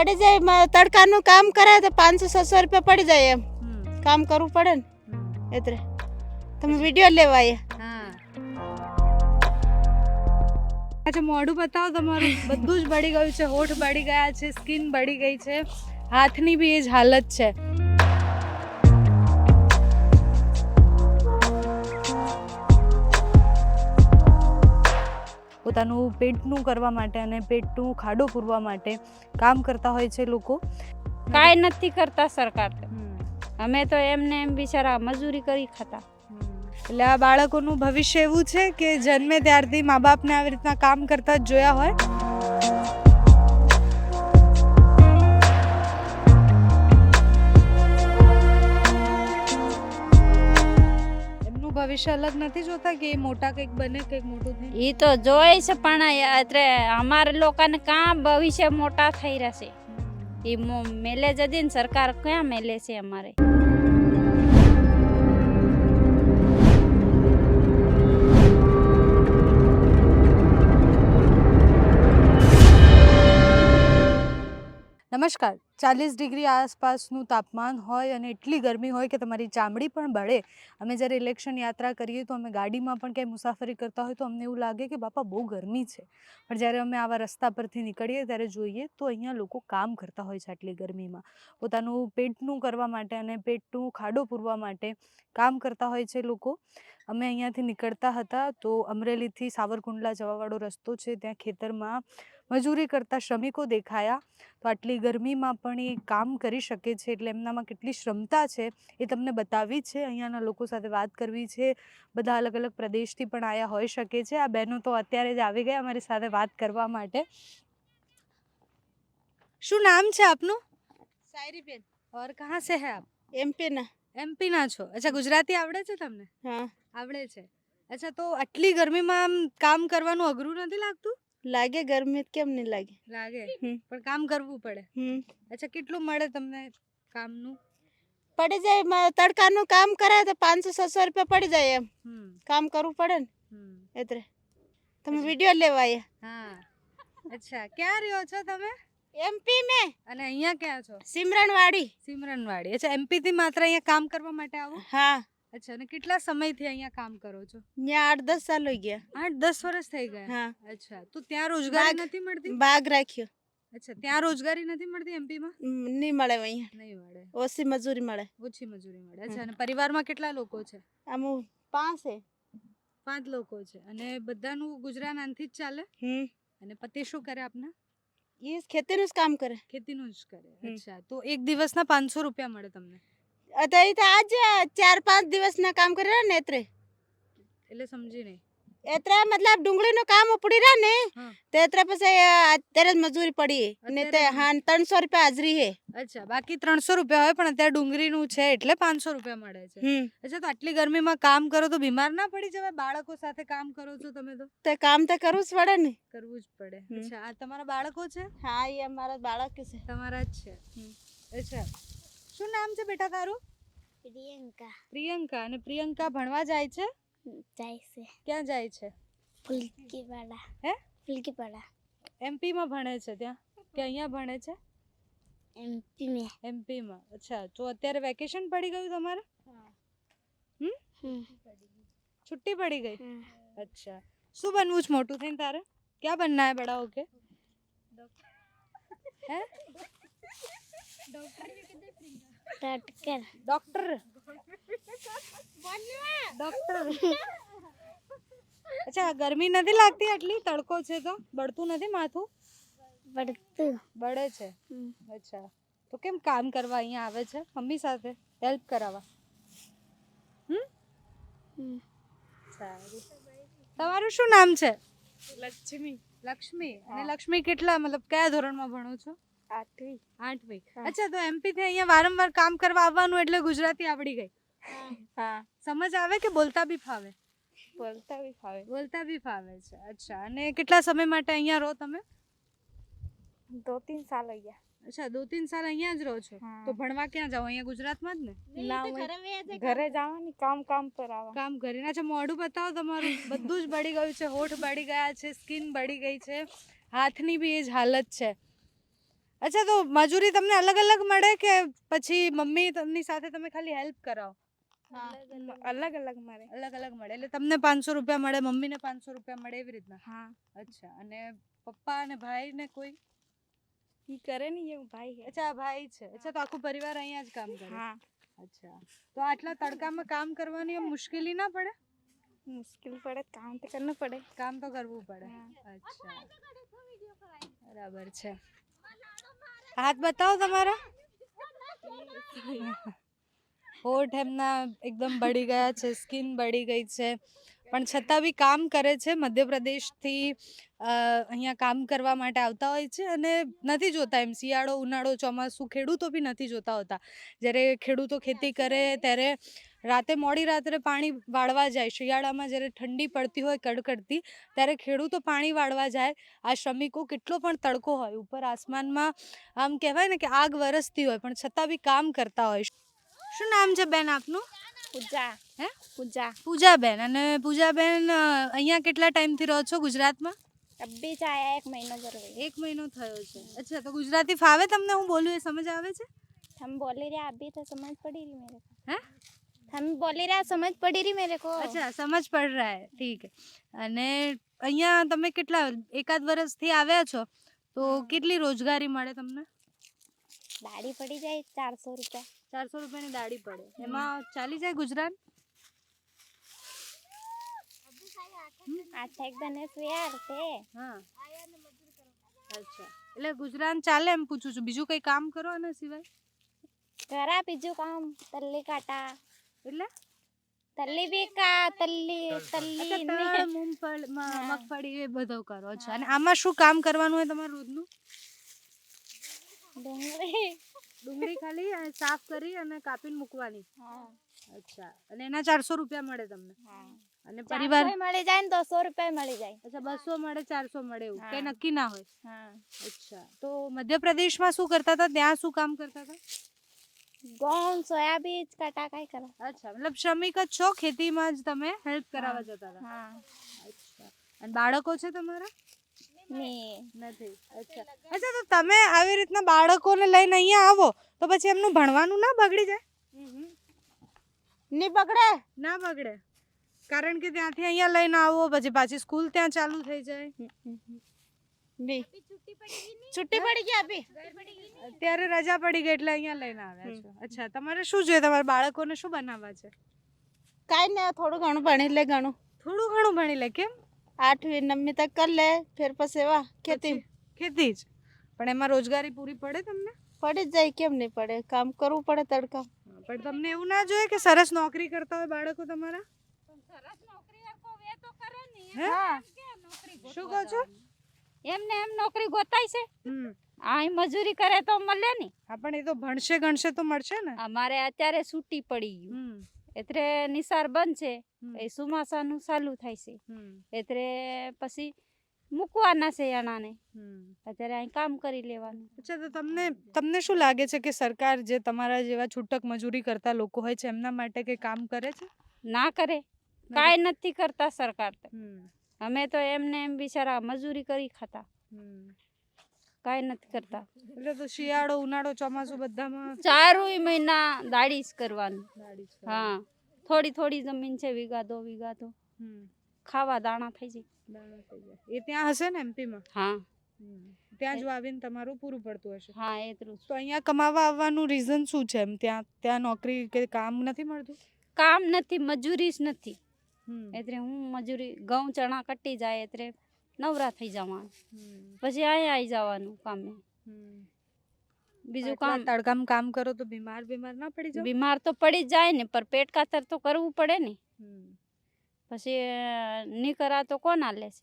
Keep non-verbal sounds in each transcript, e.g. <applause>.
પડી જાય તડકાનું કામ કરે તો પાંચસો છસો રૂપિયા પડી જાય એમ. કામ કરવું પડે ને. એટલે તમે વીડિયો લેવા આવ્યા અચ્છા મોઢું બતાવો તમારું. બધું જ બળી ગયું છે. હોઠ બળી ગયા છે સ્કિન બળી ગઈ છે. હાથની બી એ જ હાલત છે. પોતાનું પેટનું કરવા માટે અને પેટનું ખાડો પૂરવા માટે કામ કરતા હોય છે લોકો. કાંઈ નથી કરતા સરકાર. અમે તો એમને એમ બિચારા મજૂરી કરી ખાતા. એટલે આ બાળકોનું ભવિષ્ય એવું છે કે જન્મે ત્યારથી મા બાપને આવી રીતના કામ કરતા જ જોયા હોય. ભવિષ્ય અલગ નથી જોતા કે મોટા કંઈક બને કંઈક મોટું થાય? એ તો જોઈ છે પણ એટલે અમારે લોકોને કાં ભવિષ્ય મોટા થઈ રહેશે? એ મેલે જતી ને સરકાર ક્યાં મેલે છે અમારે? નમસ્કાર. ચાલીસ ડિગ્રી આસપાસનું તાપમાન હોય અને એટલી ગરમી હોય કે તમારી ચામડી પણ બળે. અમે જ્યારે ઇલેક્શન યાત્રા કરીએ તો અમે ગાડીમાં પણ ક્યાંય મુસાફરી કરતા હોય તો અમને એવું લાગે કે બાપા, બહુ ગરમી છે. પણ જ્યારે અમે આવા રસ્તા પરથી નીકળીએ ત્યારે જોઈએ તો અહીંયા લોકો કામ કરતા હોય છે આટલી ગરમીમાં. પોતાનું પેટનું કરવા માટે અને પેટનું ખાડો પૂરવા માટે કામ કરતા હોય છે લોકો. અમે અહીંયાથી નીકળતા હતા તો અમરેલીથી સાવરકુંડલા જવાવાળો રસ્તો છે, ત્યાં ખેતરમાં મજૂરી કરતા શ્રમિકો દેખાયા. તો આટલી ગરમીમાં પણ પણ એ કામ કરી શકે છે એટલે એમનામાં કેટલી ક્ષમતા છે એ તમને બતાવી છે. અહીંયાના લોકો સાથે વાત કરવી છે. બધા અલગ અલગ પ્રદેશથી પણ આયા હોઈ શકે છે. આ બહેનો તો અત્યારે જ આવી ગયા અમારી સાથે વાત કરવા માટે. શું નામ છે આપનું? સાયરી બેન ઓર કહાં સે હે આપ? એમપીના. એમપીના છો. અચ્છા ગુજરાતી આવડે છે તમને? હા. આવડે છે. અચ્છા તો આટલી ગરમીમાં આમ કામ કરવાનું અઘરું નથી લાગતું? લાગે ગરમી કેમ નહીં લાગે? લાગે. પણ કામ કરવું પડે. હમ. અચ્છા કેટલું મળે તમને કામનું? પડી જાય તડકાનું કામ કરાય તો પાંચસો છસો રૂપિયા પડી જાય એમ. હમ. કામ કરવું પડે ને? એટલે તમે વીડિયો લેવા આવ્યા હા. અચ્છા ક્યાં રહ્યો છો તમે? એમપી મેં અને અહીંયા ક્યાં છો? સિમરણવાડી સિમરનવાડી. અચ્છા એમપી થી માત્ર અહીંયા કામ કરવા માટે આવો? હા. અચ્છા અને કેટલા સમયથી અહીંયા કામ કરો છો? ત્યાં આઠ દસ સાલ હોય ગયા. આઠ દસ વર્ષ થઈ ગયા? હા. અચ્છા તો ત્યાં રોજગારી નથી મળતી? બાગ રાખ્યો. અચ્છા ત્યાં રોજગારી નથી મળતી એમપીમાં નહીં મળે અહીંયા. નહીં મળે. ઓછી મજૂરી મળે. ઓછી મજૂરી મળે. અચ્છા અને પરિવારમાં કેટલા લોકો છે? આમ પાંચ છે. પાંચ લોકો છે. અને બધાનું ગુજરાન આનથી જ ચાલે? હમ. અને પતિ શું કરે આપના? એ ખેતીનું જ કામ કરે. ખેતીનું જ કરે. અચ્છા તો એક દિવસના પાંચસો રૂપિયા મળે તમને? અત્યારે તો આજ ચાર પાંચ દિવસના કામ કરી રહ્યા ને એત્રે. એટલે સમજી નહીં. એત્રે મતલબ ડુંગળીનું કામ ઉપડી રહ્યા ને. તો એત્રે પછી અત્યારે જ મજૂરી પડી ને તે હા ત્રણસો રૂપિયા હાજરી હે. અચ્છા બાકી ત્રણસો રૂપિયા હોય પણ અત્યારે ડુંગળીનું છે એટલે પાંચસો રૂપિયા મળે છે. અચ્છા તો આટલી ગરમીમાં કામ કરો તો બીમાર ના પડી જવાય? બાળકો સાથે કામ કરો છો તમે તો? તે કામ તો કરવું જ પડે ને. કરવું જ પડે. અચ્છા આ તમારા બાળકો છે? હા એ અમારા બાળક છે. તમારા જ છે. અચ્છા. શું નામ છે બેટા તારું પ્રિયંકા પ્રિયંકા અને પ્રિયંકા ભણવા જાય છે જાય છે ક્યાં જાય છે ફુલકીપાડા હે ફુલકીપાડા એમપીમાં ભણે છે ત્યાં કે અહીંયા ભણે છે એમપીમાં એમપીમાં અચ્છા તો અત્યારે વેકેશન પડી ગયું તમારે હમ છુટ્ટી પડી ગઈ અચ્છા શું બનવું છે મોટું થઈને તારે ક્યાં બનના હે બડા ઓકે હે ડોક્ટર डॉक्टर डॉक्टर અચ્છા ગરમી નથી લાગતી આટલી તડકો છે તો બળતું નથી માથું પડતું બળે છે હમ. અચ્છા તો કેમ કામ કરવા અહીંયા આવે છે મમ્મી સાથે હેલ્પ કરાવવા હમ. સારું તમારું શું નામ છે લક્ષ્મી લક્ષ્મી અને હા. લક્ષ્મી કેટલા મતલબ કયા ધોરણમાં ભણો છો આઠવી. આઠમી અચ્છા તો એમપી થી અહીંયા વારંવાર કામ કરવા આવવાનું એટલે ગુજરાતી આવડી ગઈ. હા. સમજ આવે કે બોલતા બી ફાવે? બોલતા બી ફાવે. બોલતા બી ફાવે છે. અચ્છા અને કેટલા સમય માટે અહીંયા રહો તમે? દો તીન સાલ અહીંયા. અચ્છા દો તીન સાલ અહીંયા જ રહો છો? તો ભણવા ક્યાં જાઓ? અહીંયા ગુજરાતમાં જ ને? ના ઘરે જવાની કામ કામ પર આવા. કામ ઘરે ના છે મોઢું બતાવો તમારું. બધું જ બળી ગયું છે. હોઠ બળી ગયા છે સ્કિન બળી ગઈ છે. હાથની બી એ જ હાલત છે. અચ્છા તો મજૂરી તમને અલગ અલગ મળે કે પછી મમ્મી તમને સાથે તમે ખાલી હેલ્પ કરાવો? અલગ અલગ મળે. અલગ અલગ મળે. એટલે તમને પાંચસો રૂપિયા મળે મમ્મીને પાંચસો રૂપિયા મળે એવી રીતના? હા. અચ્છા અને પપ્પા અને ભાઈ ને કોઈ? ઈ કરે ને એ ભાઈ છે. અચ્છા ભાઈ છે. અચ્છા તો આખું પરિવાર અહીંયા જ કામ કરે. હા. અચ્છા. તો આટલા તડકામાં કામ કરવાની મુશ્કેલી ના પડે? મુશ્કેલ પડે કામ તો કરવું પડે. કામ તો કરવું પડે. હા. અચ્છા. બરાબર છે. હાથ બતાવો તમારા. હોઠ એમના એકદમ બળી ગયા છે સ્કિન બળી ગઈ છે. પણ છતાં બી કામ કરે છે, મધ્યપ્રદેશથી અહીંયા કામ કરવા માટે આવતા હોય છે અને નથી જોતા એમ. શિયાળો, ઉનાળો, ચોમાસું, ખેડૂતો બી નથી જોતા હોતા. જ્યારે ખેડૂતો ખેતી કરે ત્યારે રાતે મોડી રાત્રે પાણી વાળવા જાય. શિયાળામાં જ્યારે ઠંડી પડતી હોય, કડકડતી, ત્યારે ખેડૂતો પાણી વાળવા જાય. આ શ્રમિકો કેટલો પણ તડકો હોય. ઉપર આસમાનમાં આમ કહેવાય ને કે આગ વરસતી હોય, પણ છતાં બી કામ કરતા હોય. શું નામ છે બેન આપનું? પૂજા. હે? પૂજા. પૂજાબેન. અને પૂજાબેન અહીંયા કેટલા ટાઈમથી રહો છો ગુજરાતમાં? અબે જ આયા એક મહિનો જરૂર. એક મહિનો થયો છે. અચ્છા તો ગુજરાતી ફાવે તમને? હું બોલું એ સમજ આવે છે? હમ બોલી રહ્યા અભી તો સમજ પડી રહી મેરે કો. હે? હમ બોલી રહ્યા સમજ પડી રહી મેરે કો. અચ્છા સમજ પડ રહા હે. ઠીક અને અહીંયા તમે કેટલા એકાદ વર્ષથી આવ્યા છો? તો કેટલી રોજગારી મળે તમને? દાડી પડી જાય ચારસો રૂપિયા. ચારસો રૂપિયાની દાડી પડે. એમાં ચાલી જાય ગુજરાત આઠ એક દને યાર તે હા. અચ્છા. એટલે ગુજરાત ચાલે એમ પૂછું છું. બીજું કઈ કામ કરો આના સિવાય? કરા બીજું કામ. તલ્લી કાટા. એટલે? તલ્લી બી કા તલ્લી તલ્લી મૂંગફળ, મગફળી એ બધો કરો. અચ્છા. અને આમાં શું કામ કરવાનું હોય તમારું રોજનું? ડુંગળી. ડુંગળી ખાલી અને સાફ કરી અને કાપીને મૂકવાની. અચ્છા. અને એના ચારસો રૂપિયા મળે તમને? હા. અને પરિવાર મળી જાય ને તો સો રૂપિયા મળી જાય. અચ્છા બસો મળે ચારસો મળે એવું? કઈ નક્કી ના હોય? હા. અચ્છા તો મધ્યપ્રદેશમાં શું કરતા હતા? ત્યાં શું કામ કરતા હતા? ઘઉં સોયાબીન કાટા કાઈ કરા અચ્છા મતલબ શ્રમિક જ છો? ખેતીમાં જ તમે હેલ્પ કરાવવા જતા હતા? હા અચ્છા. અને બાળકો છે તમારા? ની. નથી. અચ્છા. અચ્છા તો તમે આવી રીતના બાળકોને લઈને અહીંયા આવો તો પછી એમનું ભણવાનું ના બગડી જાય? નહીં બગડે. ના બગડે? કારણ કે ત્યાંથી અહીંયા લઈને આવો પછી પાછી સ્કૂલ ત્યાં ચાલુ થઈ જાય. ની? છુટ્ટી પડી ગઈ આપી અત્યારે રજા પડી ગઈ એટલે અહીંયા લઈને આવ્યા છો. અચ્છા તમારે શું જોઈએ? તમારા બાળકોને શું બનાવવા છે? કાંઈ ને થોડું ઘણું ભણી લે ઘણું. થોડું ઘણું ભણી લે કેમ? આઠવી નવમી તક કરી લે ફેર પછી એવા ખેતી. ખેતી જ. પણ એમાં રોજગારી પૂરી પડે તમને? પડી જ જાય કેમ નહીં પડે? કામ કરવું પડે તડકા પણ તમને એવું ના જોઈએ કે સરસ નોકરી કરતા હોય બાળકો તમારા? શું કહો છો? એમને એમ નોકરી ગોતાય છે? આ મજૂરી કરે તો મળે ને. હા પણ એ તો ભણશે ગણશે તો મળશે ને. અમારે અત્યારે છૂટી પડી ગયું. એટલે નિસાર બંધ છે. એ સુમાસાનું ચાલુ થાય છે. એટલે પછી મૂકવાના છે એનાને અત્યારે અહીં કામ કરી લેવાનું. અચ્છા તો તમને તમને શું લાગે છે કે સરકાર જે તમારા જેવા છૂટક મજૂરી કરતા લોકો હોય છે એમના માટે કે કામ કરે છે? ના કરે. કાંઈ નથી કરતા સરકાર અમે તો એમને એમ બિચારા મજૂરી કરી ખાતા. કાંઈ નથી કરતા. એટલે તો શિયાળો ઉનાળો ચોમાસું બધામાં ચારુય મહિના દાડી જ કરવાનું. હા. થોડી થોડી જમીન છે વીઘા દો વીઘા દો. ખાવા દાણા થઈ જાય. દાણા થઈ જાય. એ ત્યાં હશે ને એમપીમાં હા. ત્યાં જ વાવીને તમારું પૂરું પડતું હશે. હા એટલું તો અહીંયા કમાવા આવવાનું રીઝન શું છે એમ? ત્યાં ત્યાં નોકરી કે કામ નથી મળતું? કામ નથી મજૂરી જ નથી. એટલે હું મજૂરી ઘઉં ચણા કટી જાય એટલે નવરા થઈ જવાનું. પછી અહીંયા આવી જવાનું કામે. બીજું કામ તડકામ કામ કરો તો બીમાર બીમાર ના પડી જાય બીમાર તો પડી જાય ને પર પેટ કાતર તો કરવું પડે ને. પછી નહીં કરા તો કોણ હાલે છે?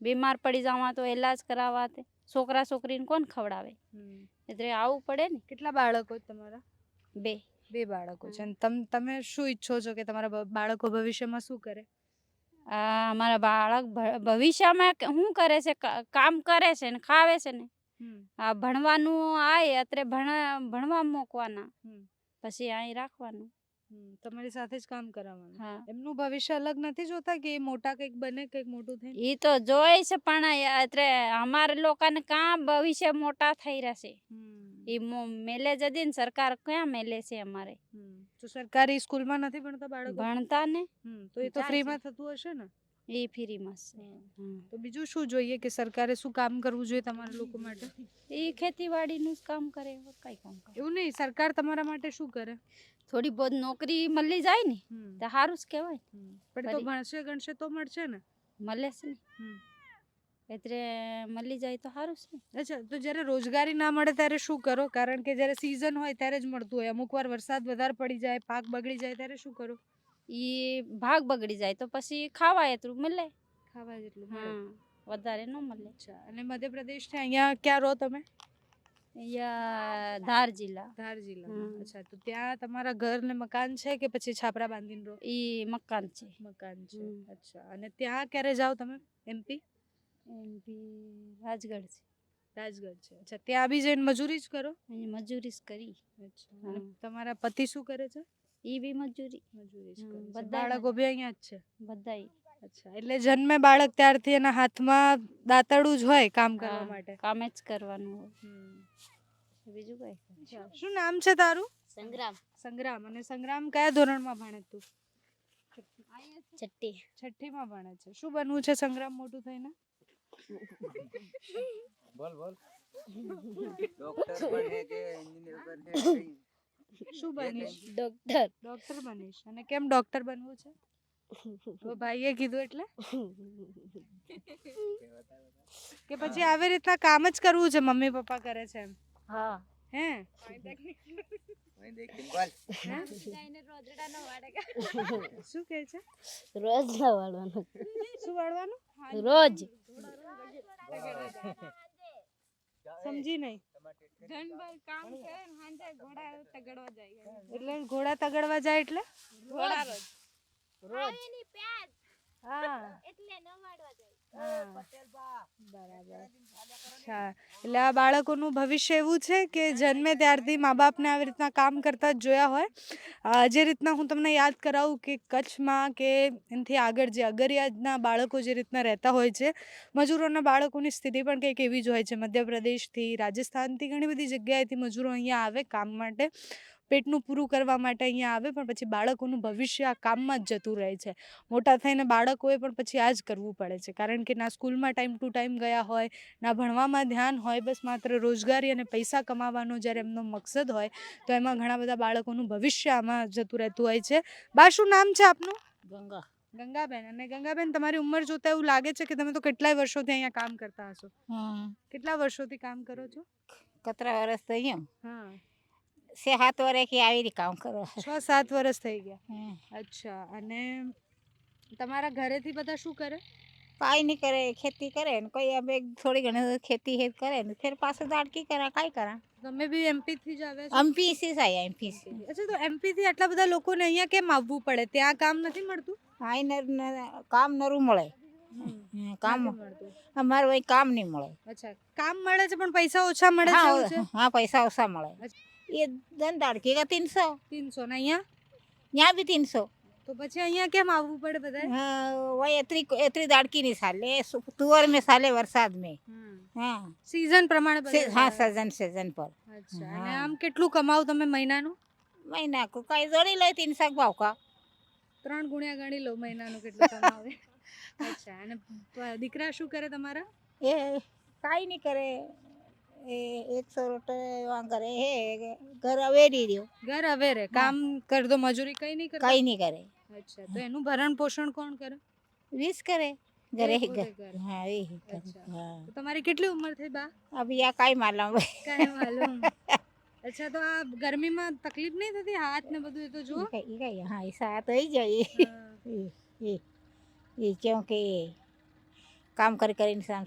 બીમાર પડી જવા તો ઈલાજ કરાવવા તે. છોકરા છોકરીને કોણ ખવડાવે? એટલે આવવું પડે ને. કેટલા બાળકો તમારા? બે. બે બાળકો છે. અને તમ તમે શું ઈચ્છો છો કે તમારા બાળકો ભવિષ્યમાં શું કરે? આ અમારા બાળક ભવિષ્યમાં શું કરે છે? કામ કરે છે ને ખાવે છે ને? આ ભણવાનું આય અત્રે ભણ ભણવા મૂકવાના. પછી અહીં રાખવાનું. તમારી સાથે જ કામ કરાવવાનું. હા. એમનું ભવિષ્ય અલગ નથી જોતા કે એ મોટા કંઈક બને કંઈક મોટું થાય? એ તો જોઈ છે પણ એટલે અમારે લોકોને કાં ભવિષ્ય મોટા થઈ રહેશે? એ મેલે જદી ને સરકાર ક્યાં મેલે છે અમારે? તો સરકારી સ્કૂલમાં નથી ભણતા બાળકો? ભણતા ને? તો એ તો ફ્રીમાં થતું હશે ને? એ ફ્રીમાં છે. તો બીજું શું જોઈએ કે સરકારે શું કામ કરવું જોઈએ તમારા લોકો માટે? એ ખેતીવાડીનું જ કામ કરે કઈ કામ કરે? એવું નહીં સરકાર તમારા માટે શું કરે? થોડી બહુ નોકરી મળી જાય ને તો સારું જ કહેવાય. પણ તો ભણશે ગણશે તો મળશે ને. મળે છે ને. એટલે મળી જાય તો સારું છે અચ્છા તો જ્યારે રોજગારી ના મળે ત્યારે શું કરો? કારણ કે જ્યારે સિઝન હોય ત્યારે જ મળતું હોય. અમુક વાર વરસાદ વધારે પડી જાય પાક બગડી જાય ત્યારે શું કરો? એ ભાગ બગડી જાય તો પછી ખાવા એટલું મળે. ખાવા જેટલું હા વધારે ન મળે. અચ્છા અને મધ્યપ્રદેશથી અહીંયા ક્યાં રહો તમે? અહીંયા ધાર જિલ્લા ધાર જિલ્લા અચ્છા તો ત્યાં તમારા ઘર ને મકાન છે કે પછી છાપરા બાંધીને રહો ઈ મકાન છે. મકાન છે. અચ્છા અને ત્યાં ક્યારે જાઓ તમે એમપી એમપી રાજગઢ છે. રાજગઢ છે. અચ્છા ત્યાં બી જઈને મજૂરી જ કરો? મજૂરી જ કરી. અચ્છા તમારા પતિ શું કરે છે? ઈ બી મજૂરી. મજૂરી જ કરે છે. બધાય બાળકો બી અહીંયા જ છે? બધાય. અચ્છા એટલે જન્મે બાળક ત્યારથી એના હાથમાં દાંતડું જ હોય કામ કરવા માટે. કામે જ કરવાનું હોય. બીજું કઈ? શું નામ છે તારું? સંગ્રામ. સંગ્રામ. અને સંગ્રામ કયા ધોરણમાં ભણે તું? છઠ્ઠી. છઠ્ઠીમાં ભણે છે. શું બનવું છે સંગ્રામ મોટું થઈને? બોલ બોલ. ડોક્ટર બને કે એન્જિનિયર બને શું બનીશ? ડોક્ટર. ડોક્ટર બનીશ. અને કેમ ડોક્ટર બનવું છે? ભાઈએ કીધું એટલે કે પછી આવી રીતના કામ જ કરવું છે મમ્મી પપ્પા કરે છે એમ હા હે કોઈ દેખી બોલ શું કહે છે? રોજ ના વાળવાનું શું વાળવાનું? <laughs> રોજ. સમજી નહીં. એટલે ઘોડા તગડવા જાય એટલે? રોજ. હા. હા. એટલે આ બાળકોનું ભવિષ્ય એવું છે કે જન્મે ત્યારથી મા બાપને આવી રીતના કામ કરતા જ જોયા હોય. જે રીતના હું તમને યાદ કરાવું કે કચ્છમાં કે એનાથી આગળ જે અગરિયાના બાળકો જે રીતના રહેતા હોય છે મજૂરોના બાળકોની સ્થિતિ પણ કંઈક એવી જ હોય છે. મધ્યપ્રદેશથી રાજસ્થાનથી ઘણી બધી જગ્યાએથી મજૂરો અહીંયા આવે કામ માટે. પેટનું પૂરું કરવા માટે અહીંયા આવે પણ પછી બાળકોનું ભવિષ્ય આ કામમાં જ જતું રહે છે. મોટા થઈને બાળકોએ પણ પછી આ જ કરવું પડે છે. કારણ કે ના સ્કૂલમાં ટાઈમ ટુ ટાઈમ ગયા હોય ના ભણવામાં ધ્યાન હોય બસ માત્ર રોજગારી અને પૈસા કમાવાનો જ્યારે એમનો મકસદ હોય તો એમાં ઘણા બધા બાળકોનું ભવિષ્ય આમાં જતું રહેતું હોય છે. બા શું નામ છે આપનું? ગંગા. ગંગાબેન. અને ગંગાબેન તમારી ઉંમર જોતા એવું લાગે છે કે તમે તો કેટલાય વર્ષોથી અહીંયા કામ કરતા હશો? કેટલા વર્ષોથી કામ કરો છો? કતરા વર્ષ થઈ એમ. હા. સે સાત વર્ષથી આવી રીતે કામ કરો. છ સાત વર્ષ થઈ ગયા. અચ્છા અને તમારા ઘરેથી બધા શું કરે? કાંઈ નહીં કરે ખેતી કરે ને કોઈ અમે થોડી ઘણી ખેતી હેત કરે ને ફેર પાછું દાડકી કરે કાંઈ કરે. તમે બી એમપી થી જ આવ્યા છો? એમપી સી થાય એમપી અચ્છા તો એમપી થી આટલા બધા લોકોને અહીંયા કેમ આવવું પડે? ત્યાં કામ નથી મળતું? હા કામ નરું મળે. કામ અમારે કામ નહીં મળે. અચ્છા કામ મળે છે પણ પૈસા ઓછા મળે છે હા હા પૈસા ઓછા મળે. એ દંડાળ કેગા તીનસો. તીનસો ને અહીંયા? ત્યાં બી તીનસો. તો પછી અહીંયા કેમ આવવું પડે બધા હા વય એતરી એતરી દાડકી ની સાલે તુવર મેં સાલે વરસાદ મે હા. સીઝન પ્રમાણે હા સીઝન સીઝન પર. અચ્છા. અને આમ કેટલું કમાવ તમે મહિનાનું? મહિના કો કઈ જોડી લઈ તીન શાક ભાવ કા. ત્રણ ગુણ્યા ગણી લો મહિનાનું કેટલું કમાવે. <laughs> અચ્છા. અને દીકરા શું કરે તમારા? એ કાઈ નહીં કરે. એ એકસો રૂપિયા એવા કરે હે ઘર અવેરી રહ્યો. ઘર અવેરે કામ કરતો મજૂરી કઈ નહીં કરે નહીં કરે. તો એનું ભરણ પોષણ કોણ કરે? વીસ કરે ઘરે હા એ તમારી કેટલી ઉંમર થઈ બા? અભી આ માલમ. કાઈ માલમ. અચ્છા તો આ ગરમીમાં તકલીફ નહીં થતી? હાથ ને બધું એ તો જુઓ. કઈ હા એ સાથ થઈ જાય. એ એ એ કામ કરી કરીને સામ